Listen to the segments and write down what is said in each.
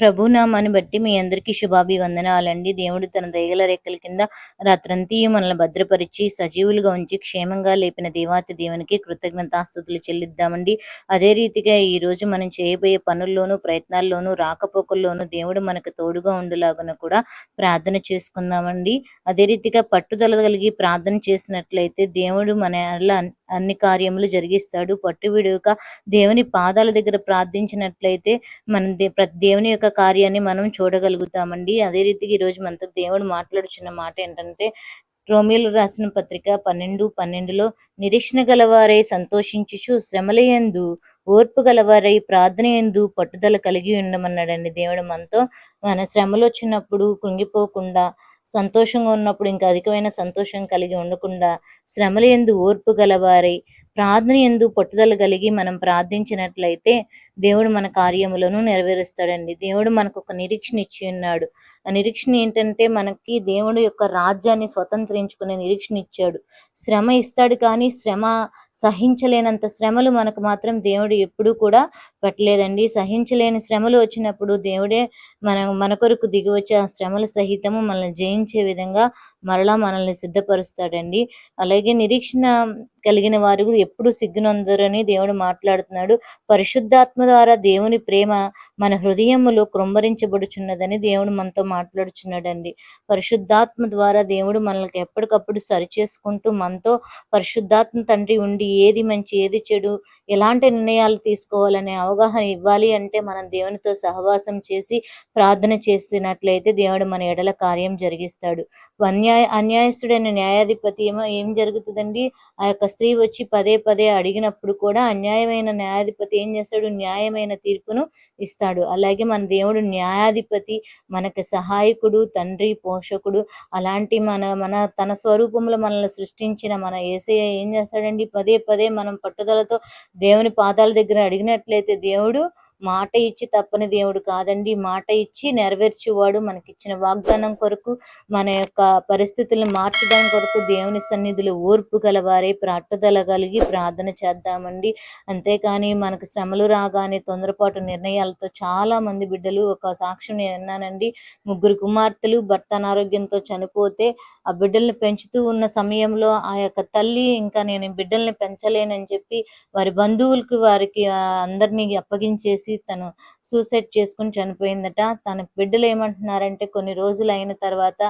ప్రభునామాన్ని బట్టి మీ అందరికీ శుభాభివందనాలండి. దేవుడు తన దయగల రెక్కల కింద రాత్రంతీ మనల్ని భద్రపరిచి సజీవులుగా ఉంచి క్షేమంగా లేపిన దేవాతి దేవునికి కృతజ్ఞతాస్తుతులు చెల్లిద్దామండి. అదే రీతిగా ఈ రోజు మనం చేయబోయే పనుల్లోనూ ప్రయత్నాల్లోనూ రాకపోకల్లోనూ దేవుడు మనకు తోడుగా ఉండేలాగున కూడా ప్రార్థన చేసుకుందామండి. అదే రీతిగా పట్టుదల కలిగి ప్రార్థన చేసినట్లయితే దేవుడు మన అన్ని కార్యములు జరిగిస్తాడు. పట్టు విడుక దేవుని పాదాల దగ్గర ప్రార్థించినట్లయితే మన దే- ప్రతి దేవుని యొక్క కార్యాన్ని మనం చూడగలుగుతామండి. అదే రీతిగా ఈ రోజు మనతో దేవుడు మాట్లాడుచున్న మాట ఏంటంటే రోమిలు రాసిన పత్రిక పన్నెండు పన్నెండులో నిరీక్షణ గలవారై సంతోషించుచు శ్రమలయందు ఓర్పు గలవారై ప్రార్థన ఎందు పట్టుదల కలిగి ఉండమన్నాడండి దేవుడు మనతో. మన శ్రమలు వచ్చినప్పుడు కృంగిపోకుండా సంతోషంగా ఉన్నప్పుడు ఇంకా అధికమైన సంతోషం కలిగి ఉండకుండా శ్రమల ఎందు ఓర్పు గలవారై ప్రార్థన ఎందు పట్టుదల కలిగి మనం ప్రార్థించినట్లయితే దేవుడు మన కార్యములను నెరవేరుస్తాడండి. దేవుడు మనకు ఒక నిరీక్షణ ఇచ్చి ఉన్నాడు. ఆ నిరీక్షణ ఏంటంటే మనకి దేవుడు యొక్క రాజ్యాన్ని స్వతంత్రించుకునే నిరీక్షణ ఇచ్చాడు. శ్రమ ఇస్తాడు కానీ శ్రమ సహించలేనంత శ్రమలు మనకు మాత్రం దేవుడు ఎప్పుడూ కూడా పెట్టలేదండి. సహించలేని శ్రమలు వచ్చినప్పుడు దేవుడే మన మన కొరకు దిగి వచ్చే ఆ శ్రమల సహితము మనల్ని జయించే విధంగా మరలా మనల్ని సిద్ధపరుస్తాడండి. అలాగే నిరీక్షణ కలిగిన వారు ఎప్పుడు సిగ్గునందరని దేవుడు మాట్లాడుతున్నాడు. పరిశుద్ధాత్మ ద్వారా దేవుని ప్రేమ మన హృదయములో కృంభరించబడుచున్నదని దేవుడు మనతో మాట్లాడుచున్నాడండి. పరిశుద్ధాత్మ ద్వారా దేవుడు మనల్ని ఎప్పటికప్పుడు సరిచేసుకుంటూ మనతో పరిశుద్ధాత్మ తండ్రి ఉండి ఏది మంచి ఏది చెడు ఎలాంటి నిర్ణయాలు తీసుకోవాలనే అవగాహన ఇవ్వాలి అంటే మనం దేవునితో సహవాసం చేసి ప్రార్థన చేసినట్లయితే దేవుడు మన ఎడల కార్యం జరిగిస్తాడు. న్యాయ అన్యాయస్తుడైన న్యాయాధిపతి ఏమో ఏం జరుగుతుందండి? ఆ యొక్క స్త్రీ వచ్చి పదే పదే అడిగినప్పుడు కూడా అన్యాయమైన న్యాయాధిపతి ఏం చేస్తాడు? న్యాయమైన తీర్పును ఇస్తాడు. అలాగే మన దేవుడు న్యాయాధిపతి మనకి సహాయకుడు తండ్రి పోషకుడు అలాంటి మన మన తన స్వరూపంలో మనల్ని సృష్టించిన మన ఏసయ్య ఏం చేస్తాడండి? పదే పదే మనం పట్టుదలతో దేవుని పాదాల దగ్గర అడిగినట్లయితే దేవుడు మాట ఇచ్చి తప్పని దేవుడు కాదండి. మాట ఇచ్చి నెరవేర్చేవాడు మనకిచ్చిన వాగ్దానం కొరకు మన యొక్క పరిస్థితులను మార్చడం కొరకు దేవుని సన్నిధిలో ఓర్పు గలవారే పట్టుదల కలిగి ప్రార్థన చేద్దామండి. అంతేకాని మనకు శ్రమలు రాగానే తొందరపాటు నిర్ణయాలతో చాలా మంది బిడ్డలు ఒక సాక్ష్యం నేను విన్నానండి. ముగ్గురు కుమార్తెలు భర్త అనారోగ్యంతో చనిపోతే ఆ బిడ్డల్ని పెంచుతూ ఉన్న సమయంలో ఆ యొక్క తల్లి ఇంకా నేను బిడ్డల్ని పెంచలేనని చెప్పి వారి బంధువులకు వారికి అందరినీ అప్పగించేసి తను సూసైడ్ చేసుకుని చనిపోయిందట. తన బిడ్డలు ఏమంటున్నారంటే కొన్ని రోజులు అయిన తర్వాత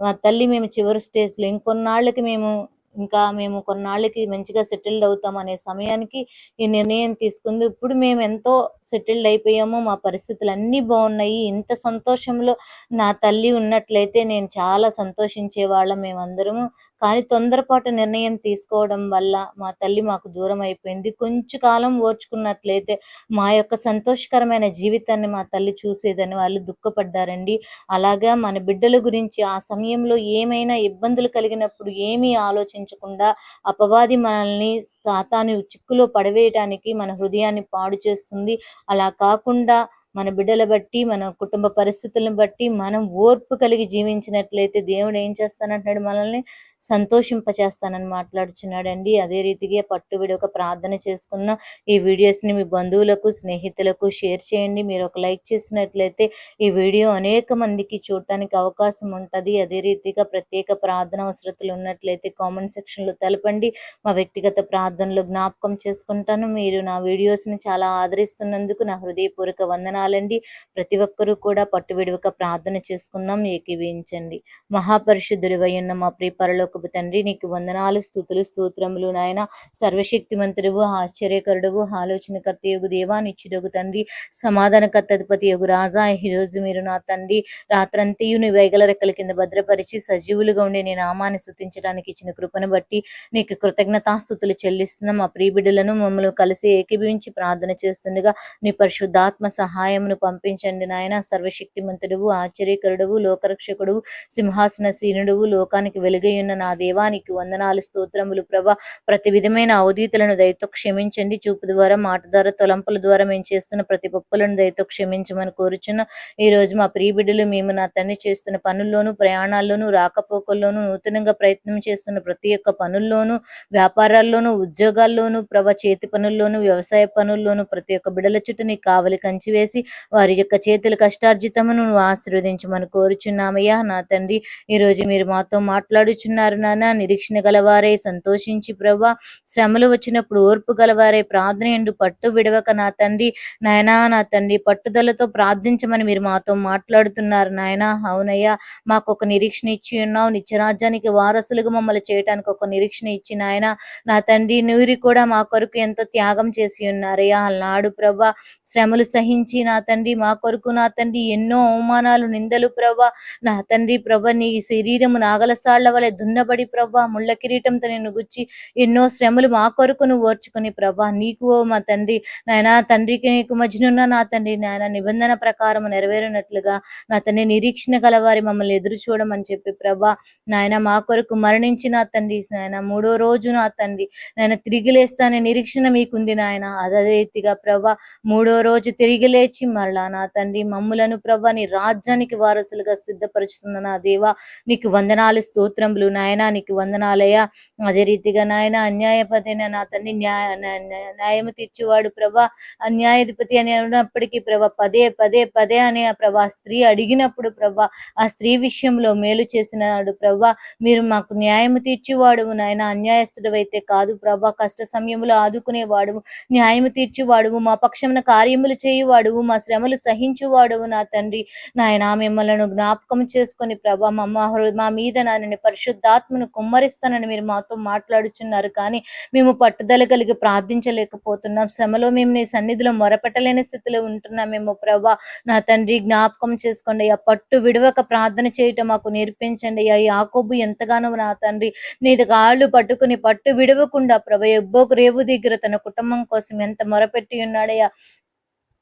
మా తల్లి మేము చివరి స్టేజ్లో ఇంకొన్నాళ్ళకి మేము ఇంకా మేము కొన్నాళ్ళకి మంచిగా సెటిల్డ్ అవుతాం అనే సమయానికి ఈ నిర్ణయం తీసుకుంది. ఇప్పుడు మేము ఎంతో సెటిల్డ్ అయిపోయాము. మా పరిస్థితులు అన్నీ బాగున్నాయి. ఇంత సంతోషంలో నా తల్లి ఉన్నట్లయితే నేను చాలా సంతోషించే వాళ్ళం మేమందరము. కానీ తొందరపాటు నిర్ణయం తీసుకోవడం వల్ల మా తల్లి మాకు దూరం అయిపోయింది. కొంచెం కాలం ఓర్చుకున్నట్లయితే మా యొక్క సంతోషకరమైన జీవితాన్ని మా తల్లి చూసేదని వాళ్ళు దుఃఖపడ్డారండి. అలాగా మన బిడ్డల గురించి ఆ సమయంలో ఏమైనా ఇబ్బందులు కలిగినప్పుడు ఏమీ ఆలోచించకుండా అపవాది మనల్ని సాతాను చిక్కులో పడవేయటానికి మన హృదయాన్ని పాడు చేస్తుంది. అలా కాకుండా మన బిడ్డల బట్టి మన కుటుంబ పరిస్థితులను బట్టి మనం ఓర్పు కలిగి జీవించినట్లయితే దేవుడు ఏం చేస్తానంటున్నాడు మనల్ని సంతోషింపచేస్తానని మాట్లాడుచున్నాడండి. అదే రీతిగా పట్టు విడొక ప్రార్థన చేసుకుందాం. ఈ వీడియోస్ని మీ బంధువులకు స్నేహితులకు షేర్ చేయండి. మీరు ఒక లైక్ చేసినట్లయితే ఈ వీడియో అనేక మందికి చూడటానికి అవకాశం ఉంటుంది. అదే రీతిగా ప్రత్యేక ప్రార్థన అవసరతలు ఉన్నట్లయితే కామెంట్ సెక్షన్లో తెలపండి. మా వ్యక్తిగత ప్రార్థనలు జ్ఞాపకం చేసుకుంటాను. మీరు నా వీడియోస్ని చాలా ఆదరిస్తున్నందుకు నా హృదయపూర్వక వందనాలండి ప్రతి ఒక్కరూ కూడా పట్టు విడవక ప్రార్థన చేసుకుందాం ఏకీవించండి మహాపరిశుద్ధుడి ఉన్న మా ప్రియ పరలోకపు తండ్రి నీకు వందనాలు స్థుతులు స్తోత్రములు నాయన. సర్వశక్తిమంతుడువు ఆశ్చర్యకరుడువు ఆలోచనకర్త యొగు దేవా నిచ్చుడగు తండ్రి సమాధానకర్త అధిపతి యొగు రాజా. ఈరోజు మీరు నా తండ్రి రాత్రంతయు నీ వేగల రెక్కల కింద భద్రపరిచి సజీవులుగా ఉండే నీ నామాన్ని స్థుతించడానికి ఇచ్చిన కృపను బట్టి నీకు కృతజ్ఞతాస్థుతులు చెల్లిస్తున్నాం. మా ప్రియబిడ్డలను మమ్మల్ని కలిసి ఏకీభవించి ప్రార్థన చేస్తుండగా నీ పరిశుద్ధాత్మ సహాయమును పంపించండి నాయన. సర్వశక్తిమంతుడువు ఆశ్చర్యకరుడువు లోకరక్షకుడు సింహాసన సీనుడువు లోకానికి వెలుగైయున్న నా దేవానికి వందనాలు స్తోత్రములు. ప్రభ ప్రతి విధమైన అవధీతులను దయతో క్షమించండి. చూపు ద్వారా మాట ద్వారా తొలంపుల ద్వారా మేము చేస్తున్న ప్రతి పప్పులను దయతో క్షమించమని కోరుచున్న ఈ రోజు మా ప్రియబిడ్డలు మేము నా తండ్రి చేస్తున్న పనుల్లోనూ ప్రయాణాల్లోనూ రాకపోకల్లోనూ నూతనంగా ప్రయత్నం చేస్తున్న ప్రతి ఒక్క పనుల్లోనూ వ్యాపారాల్లోనూ ఉద్యోగాల్లోనూ ప్రభ చేతి పనుల్లోనూ వ్యవసాయ పనుల్లోనూ ప్రతి ఒక్క బిడల చుట్టూ నీ కావలి కంచి వేసి వారి యొక్క చేతుల కష్టార్జితమును నువ్వు ఆశీర్వదించమని కోరుచున్నామయ్యా. నా తండ్రి ఈ రోజు మీరు మాతో మాట్లాడుచున్నారు నాన్న నిరీక్షణ గలవారే సంతోషించి ప్రభా. శ్రమలు వచ్చినప్పుడు ఓర్పు గలవారే ప్రార్థన ఎండు పట్టు విడవక నా తండ్రి. నాయనా నా తండ్రి పట్టుదలతో ప్రార్థించమని మీరు మాతో మాట్లాడుతున్నారు నాయనా. అవునయ్యా మాకు ఒక నిరీక్షణ ఇచ్చి ఉన్నావు. నిత్యరాజ్యానికి వారసులుగా మమ్మల్ని చేయడానికి ఒక నిరీక్షణ ఇచ్చి నాయన. నా తండ్రి నూరి కూడా మా కొరకు ఎంతో త్యాగం చేసి ఉన్నారయ్యా. నాడు ప్రభా శ్రమలు సహించి నా నా తండ్రి మా కొరకు నా తండ్రి ఎన్నో అవమానాలు నిందలు ప్రభా నా తండ్రి ప్రభ నీ శరీరము నాగలసాళ్ళ వలె దున్నబడి ప్రభా ముళ్ళ కిరీటంతో నేను గుచ్చి ఎన్నో శ్రమలు మా కొరకు నువ్వు ఓర్చుకుని ప్రభా నీకు ఓ మా తండ్రి నాయన తండ్రికి నీకు మధ్యనున్న నా తండ్రి నాయన నిబంధన ప్రకారం నెరవేరినట్లుగా నా తండ్రి నిరీక్షణ గలవారి మమ్మల్ని ఎదురు చూడమని చెప్పి ప్రభా నాయన మా కొరకు మరణించి నా తండ్రి నాయన మూడో రోజు నా తండ్రి నాయన తిరిగి లేస్తానే నిరీక్షణ మీకుంది నాయన. అదే రీతిగా ప్రభా మూడో రోజు తిరిగి లేచి మరలా నా తండ్రి మమ్ములను ప్రభా నీ రాజ్యానికి వారసులుగా సిద్ధపరుచుతున్న నా దేవా నీకు వందనాలు స్తోత్రములు నాయన నీకు వందనాలయ్యా. అదే రీతిగా నాయన అన్యాయపతి నా తండ్రి న్యాయ న్యాయము తీర్చేవాడు ప్రభా అన్యాయాధిపతి అని ఉన్నప్పటికీ ప్రభా పదే పదే పదే అని ప్రభా స్త్రీ అడిగినప్పుడు ప్రభా ఆ స్త్రీ విషయంలో మేలు చేసినాడు ప్రభా మీరు మాకు న్యాయము తీర్చేవాడు నాయన అన్యాయస్తుడు అయితే కాదు ప్రభా కష్ట సమయంలో ఆదుకునేవాడు న్యాయము తీర్చేవాడువు మా పక్షమున కార్యములు చేయువాడువు మా శ్రమలు సహించువాడవు నా తండ్రి. నాయన మిమ్మల్ని జ్ఞాపకం చేసుకొని ప్రభా మా మా మీద నాయన పరిశుద్ధాత్మను కుమ్మరిస్తానని మీరు మాతో మాట్లాడుచున్నారు. కానీ మేము పట్టుదల కలిగి ప్రార్థించలేకపోతున్నాం. శ్రమలో మేము నీ సన్నిధిలో మొరపెట్టలేని స్థితిలో ఉంటున్నామేమో ప్రభా. నా తండ్రి జ్ఞాపకం చేసుకోండి అయ్యా. పట్టు విడవక ప్రార్థన చేయటం మాకు నేర్పించండి అయ్యా. యాకోబు ఎంతగానో నా తండ్రి. నీది కాళ్ళు పట్టుకుని పట్టు విడవకుండా ప్రభ ఎబ్బోకు రేవు దగ్గర తన కుటుంబం కోసం ఎంత మొరపెట్టి ఉన్నాడయ్యా.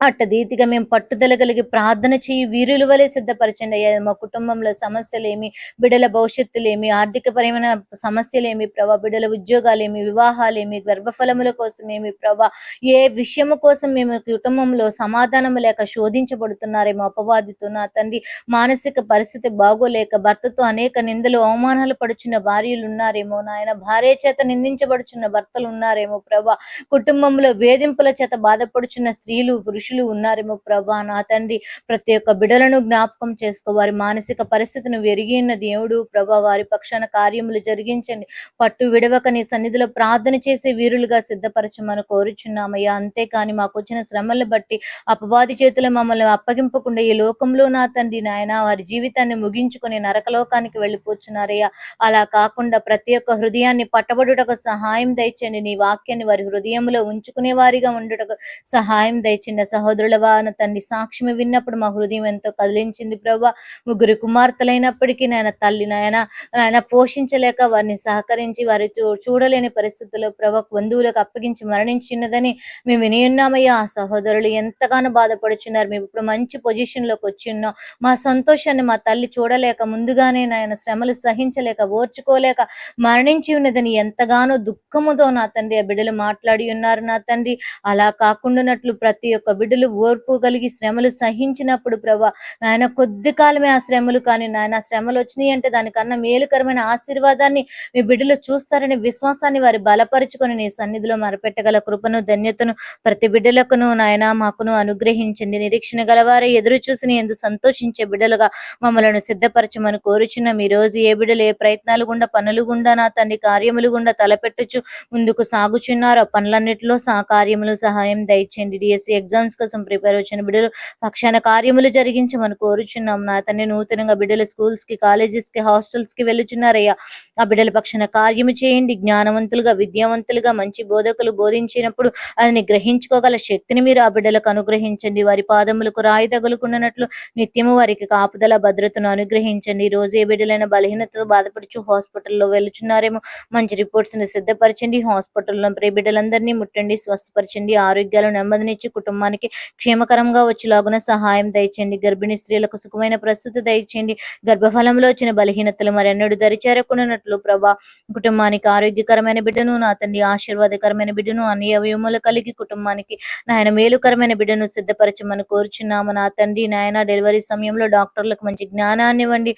అట్టదీతిగా మేము పట్టుదల కలిగి ప్రార్థన చేయి. వీరుల వలె సిద్ధపరచండి అయ్యా. మా కుటుంబంలో సమస్యలేమి బిడ్డల భవిష్యత్తులేమి ఆర్థికపరమైన సమస్యలేమి ప్రభా బిడ్డల ఉద్యోగాలేమి వివాహాలేమి గర్భఫలముల కోసం ఏమి ప్రభా ఏ విషయము కోసం మేము కుటుంబంలో సమాధానం లేక శోధించబడుతున్నారేమో అపవాదితో నా తండ్రి మానసిక పరిస్థితి బాగోలేక భర్తతో అనేక నిందలు అవమానాలు పడుచున్న భార్యలు ఉన్నారేమో నాయన భార్య చేత నిందించబడుచున్న భర్తలు ఉన్నారేమో ప్రభా కుటుంబంలో వేధింపుల చేత బాధపడుచున్న స్త్రీలు పురుషులు ఉన్నారేమో ప్రభా. నా తండ్రి ప్రతి ఒక్క బిడలను జ్ఞాపకం చేసుకో. వారి మానసిక పరిస్థితిని వెరిగిన ఉన్న దేవుడు ప్రభా వారి పక్షాన కార్యములు జరిగించండి. పట్టు విడవక నీ సన్నిధిలో ప్రార్థన చేసే వీరులుగా సిద్ధపరచమని కోరుచున్నామయ్యా. అంతేకాని మాకు వచ్చిన శ్రమలను బట్టి అపవాది చేతులు మమ్మల్ని అప్పగింపకుండా ఈ లోకంలో నా తండ్రి నాయన వారి జీవితాన్ని ముగించుకొని నరకలోకానికి వెళ్ళిపోతున్నారయ్యా అలా కాకుండా ప్రతి ఒక్క హృదయాన్ని పట్టబడుటకు సహాయం దయచండి. నీ వాక్యాన్ని వారి హృదయంలో ఉంచుకునే వారిగా ఉండుటకు సహాయం దయచండి. సహోదరుల వాన తండ్రి సాక్ష్యం విన్నప్పుడు మా హృదయం ఎంతో కదిలించింది ప్రభా. ముగ్గురు కుమార్తెలైనప్పటికీ నాయన తల్లి నాయన నాయన పోషించలేక వారిని సహకరించి వారి చూ- చూడలేని పరిస్థితుల్లో ప్రభా బంధువులకు అప్పగించి మరణించినదని మేము వినియున్నామయ్యా ఆ సహోదరులు ఎంతగానో బాధపడుచున్నారు. మేము ఇప్పుడు మంచి పొజిషన్లోకి వచ్చి ఉన్నాం మా సంతోషాన్ని మా తల్లి చూడలేక ముందుగానే నాయన శ్రమలు సహించలేక ఓర్చుకోలేక మరణించి ఉన్నదని ఎంతగానో దుఃఖముతో నా తండ్రి ఆ బిడ్డలు మాట్లాడి ఉన్నారు నా తండ్రి. అలా కాకుండానట్లు ప్రతి ఒక్క బిడ్డలు ఓర్పు కలిగి శ్రమలు సహించినప్పుడు ప్రభా నాయన కొద్ది కాలమే ఆ శ్రమలు కానీ నాయన శ్రమలు వచ్చినాయి అంటే దానికన్నా మేలుకరమైన ఆశీర్వాదాన్ని మీ బిడ్డలు చూస్తారని విశ్వాసాన్ని వారి బలపరుచుకొని నీ సన్నిధిలో మరపెట్టగల కృపను ధన్యతను ప్రతి బిడ్డలకును నాయన మాకును అనుగ్రహించండి. నిరీక్షణ గలవారే ఎదురు చూసి ఎందు సంతోషించే బిడ్డలుగా మమ్మలను సిద్ధపరచమని కోరుచున్నాం. ఈ రోజు ఏ బిడ్డలు ఏ ప్రయత్నాలు గుండా పనులు గుండా నా తండ్రి కార్యములు గుండా తలపెట్టుచు ముందుకు సాగుచున్నారో పనులన్నిటిలో సహ కార్యములు సహాయం దయచేయండి. డిఎస్సి ఎగ్జామ్స్ కోసం ప్రిపేర్ వచ్చిన బిడ్డలు పక్షాన కార్యములు జరిగించమని కోరుచున్నాం నా తండ్రి. నూతనంగా బిడ్డలు స్కూల్స్కి కాలేజెస్కి హాస్టల్స్కి వెళ్ళుచున్నారయ్యా. ఆ బిడ్డల పక్షాన కార్యము చేయండి. జ్ఞానవంతులుగా విద్యావంతులుగా మంచి బోధకులు బోధించినప్పుడు అది గ్రహించుకోగల శక్తిని మీరు ఆ బిడ్డలకు అనుగ్రహించండి. వారి పాదములకు రాయి తగులుకున్నట్లు నిత్యము వారికి కాపుదల భద్రతను అనుగ్రహించండి. ఈ రోజు ఏ బిడ్డలైన బలహీనతతో బాధపడుచు హాస్పిటల్లో వెళ్తున్నారేమో మంచి రిపోర్ట్స్ని సిద్ధపరచండి. హాస్పిటల్లో ప్రే బిడ్డలందరినీ ముట్టండి. స్వస్థపరచండి. ఆరోగ్యాలు నెమ్మదినిచ్చి కుటుంబానికి క్షేమకరంగా వచ్చేలాగున సహాయం దయచేయండి. గర్భిణీ స్త్రీలకు సుఖమైన ప్రస్తుత దయచేయండి. గర్భఫలంలో వచ్చిన బలహీనతలు మరెన్నడూ దరిచేరకున్నట్లు ప్రభా కుటుంబానికి ఆరోగ్యకరమైన బిడ్డను నా తండ్రి ఆశీర్వాదకరమైన బిడ్డను అన్ని అవయములు కలిగి కుటుంబానికి నాయన మేలుకరమైన బిడ్డను సిద్ధపరచమని కోరుచున్నాము. నా తండ్రి నాయన డెలివరీ సమయంలో డాక్టర్లకు మంచి జ్ఞానాన్ని ఇవ్వండి.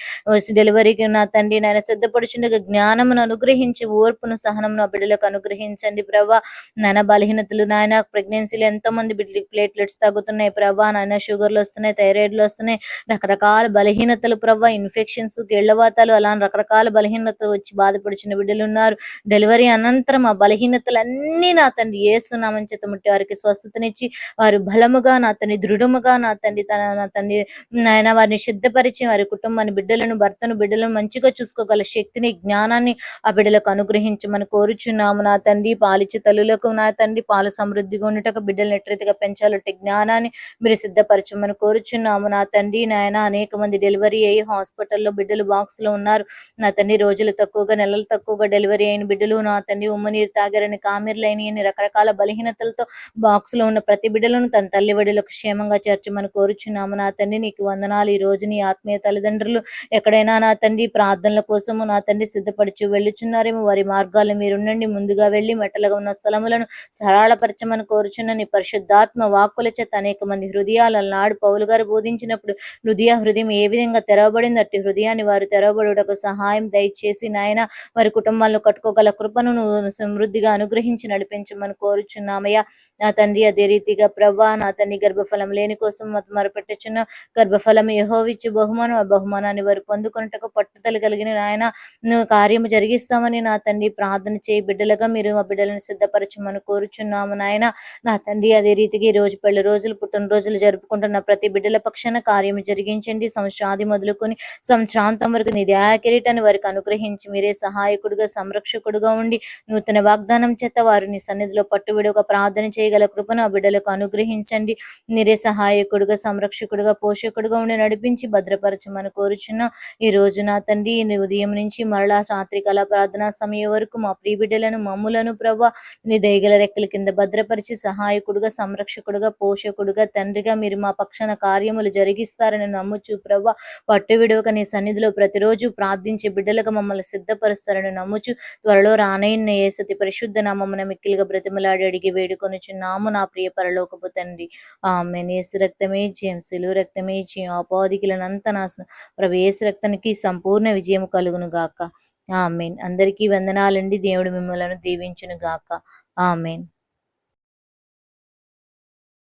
డెలివరీకి నా తండ్రి నాయన సిద్ధపడుచుండగా జ్ఞానమును అనుగ్రహించి ఓర్పును సహనమును నా బిడ్డలకు అనుగ్రహించండి ప్రభా. నాయన బలహీనతలు నాయన ప్రెగ్నెన్సీలు ఎంతో మంది బిడ్డలకి ప్లేట్ ప్లేట్లెట్స్ తగ్గుతున్నాయి ప్రభా. నాయన షుగర్లు వస్తున్నాయి థైరాయిడ్లు వస్తున్నాయి. రకరకాల బలహీనతలు ప్రభా. ఇన్ఫెక్షన్స్ గిళ్ళవాతాలు అలా రకరకాల బలహీనత వచ్చి బాధపడుచున్న బిడ్డలు ఉన్నారు డెలివరీ అనంతరం ఆ బలహీనతలన్నీ నా తండ్రి ఏసునామని చేత ముట్టి వారికి స్వస్థతనిచ్చి వారు బలముగా నా తండ్రి దృఢముగా నా తండ్రి తన నా తండ్రి నాయన వారిని సిద్ధపరిచి వారి కుటుంబాన్ని బిడ్డలను భర్తను బిడ్డలను మంచిగా చూసుకోగల శక్తిని జ్ఞానాన్ని ఆ బిడ్డలకు అనుగ్రహించమని కోరుచున్నాము. నా తండ్రి పాలిచ్చే తల్లులకు నా తండ్రి పాల సమృద్ధిగా ఉండటకు బిడ్డలను పెంచాలి పెంచాలంటే జ్ఞానాన్ని మీరు సిద్ధపరచమని కోరుచున్నాము. నా తండ్రి నాయన అనేక మంది డెలివరీ అయ్యి హాస్పిటల్లో బిడ్డలు బాక్స్లో ఉన్నారు. నా తండ్రి రోజులు తక్కువగా నెలలు తక్కువగా డెలివరీ అయిన బిడ్డలు నా తండ్రి ఉమ్మ నీరు తాగారని కామెర్లైన అని రకరకాల బలహీనతలతో బాక్స్లో ఉన్న ప్రతి బిడ్డలను తన తల్లి వడిలకు క్షేమంగా చేర్చమని కోరుచున్నాము. నా తండ్రి నీకు వందనాలు. ఈ రోజు నీ ఆత్మీయ తల్లిదండ్రులు ఎక్కడైనా నా తండ్రి ప్రార్థనల కోసము నా తండ్రి సిద్ధపడుచు వెళ్ళుచున్నారేమో. వారి మార్గాలు మీరుండండి. ముందుగా వెళ్ళి మెట్టలుగా ఉన్న స్థలములను సరళపరచమని కోరుచున్న నీ పరిశుద్ధాత్మ వాక్కుల చేత అనేక మంది హృదయాల నాడు పౌలు గారు బోధించినప్పుడు హృదయ హృదయం ఏ విధంగా తెరవబడింది అట్టి హృదయాన్ని వారు తెరవబడుటకు సహాయం దయచేసి నాయన వారి కుటుంబాలను కట్టుకోగల కృపను సమృద్ధిగా అనుగ్రహించి నడిపించమని కోరుచున్నామయ్యా. నా తండ్రి అదే రీతిగా ప్రభా నా తండ్రి గర్భఫలం లేని కోసం మొరపెట్టుచున్న గర్భఫలం యహోవిచ్చి బహుమానం ఆ బహుమానాన్ని వారు పొందుకున్నట్టుకు పట్టుదల కలిగిన నాయన కార్యము జరిగిస్తామని నా తండ్రి ప్రార్థన చేయి. బిడ్డలుగా మీరు మా బిడ్డలను సిద్ధపరచమని కోరుచున్నాము నాయన. నా తండ్రి అదే రీతిగా ఈ రోజు పెళ్ళి రోజులు పుట్టినరోజులు జరుపుకుంటున్న ప్రతి బిడ్డల పక్షాన కార్యము జరిగించండి. సంవత్సరాది మొదలుకొని సంవత్సరాంతం వరకు నీ దయాకిరీటాన్ని వారికి అనుగ్రహించి మీరే సహాయకుడుగా సంరక్షకుడుగా ఉండి నూతన వాగ్దానం చేత వారిని సన్నిధిలో పట్టువిడొక ప్రార్థన చేయగల కృపను ఆ బిడ్డలకు అనుగ్రహించండి. మీరే సహాయకుడుగా సంరక్షకుడుగా పోషకుడుగా ఉండి నడిపించి భద్రపరచమని కోరుచున్న. ఈ రోజు నా తండ్రి ఉదయం నుంచి మరలా రాత్రి కళ ప్రార్థనా సమయం వరకు మా ప్రియ బిడ్డలను మమ్ములను ప్రభా నీ దయగల రెక్కల కింద భద్రపరిచి సహాయకుడుగా సంరక్షకుడుగా పోషకుడుగా తండ్రిగా మీరు మా పక్షాన కార్యములు జరిగిస్తారని నమ్ముచు ప్రభా పట్టు విడవక నీ సన్నిధిలో ప్రతిరోజు ప్రార్థించే బిడ్డలకు మమ్మల్ని సిద్ధపరుస్తారని నమ్ముచు త్వరలో రానయ్యన్న ఏసతి పరిశుద్ధ నామమున మిక్కిలిగా బ్రతిమలాడి అడిగి వేడుకొనుచున్నాము నా ప్రియ పరలోకపు తండ్రి. ఆమె నేసు రక్తమే జయం సిలువ రక్తమే జయం అపాధికులనంత నాశనం ప్రభు ఏసు రక్తానికి సంపూర్ణ విజయం కలుగును గాక. ఆమెన్. అందరికీ వందనాలండి. దేవుడు మిమ్మలను దీవించును గాక. ఆమెన్.